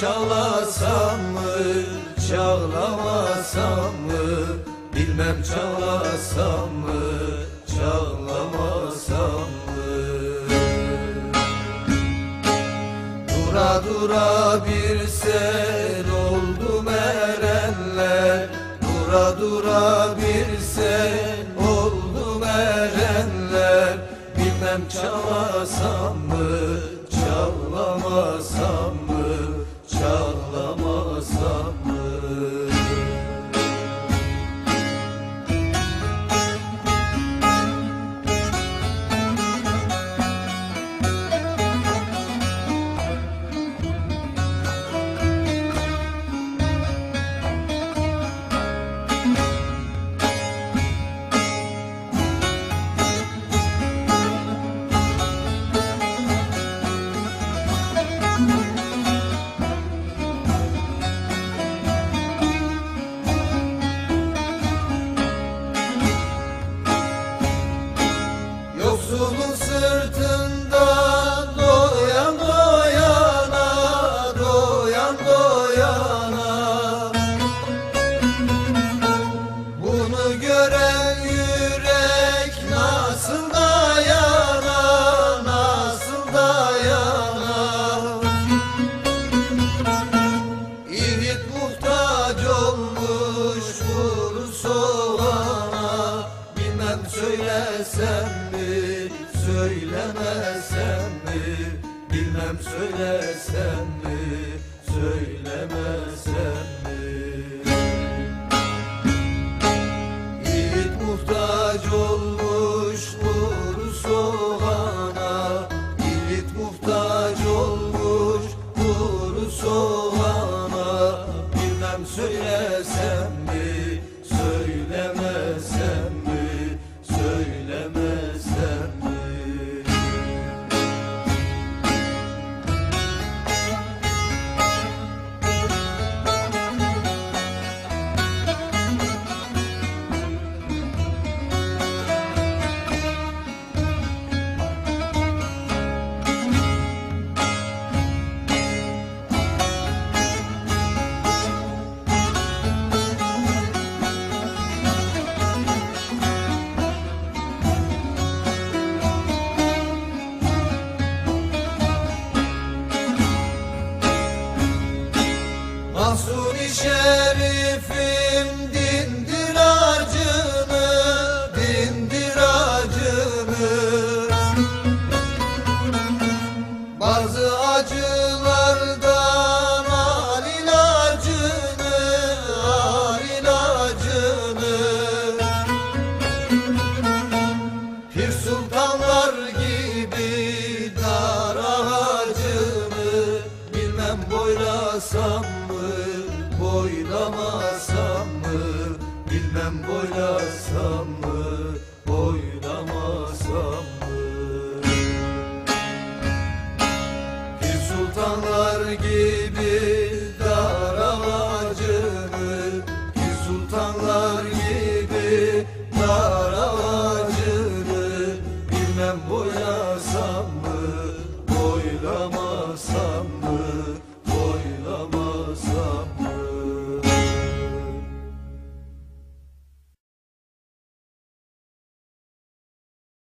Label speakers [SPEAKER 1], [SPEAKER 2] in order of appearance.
[SPEAKER 1] çalasam mı, çağlamasam mı? Bilmem çalasam mı, çağlamasam mı? Dura dura bir sel oldum erenler Dura dura bir sel oldum erenler Bilmem çalasam mı, Yoksulun sırtında doyan doyana, doyan doyana Bunu gören yürek nasıl dayana, nasıl dayana. İvit muhtaç olmuş vur soğana Bilmem söylesem söylemesem mi? Bilmem söylesem mi, söylemesem mi? Yiğit muhtaç olmuş vur soğana. Yiğit muhtaç olmuş vur soğana. Bilmem söylesem mi, Pir sultanlar gibi dar ağacını Bilmem boylasam mı, boylamasam mı Bilmem boylasam mı,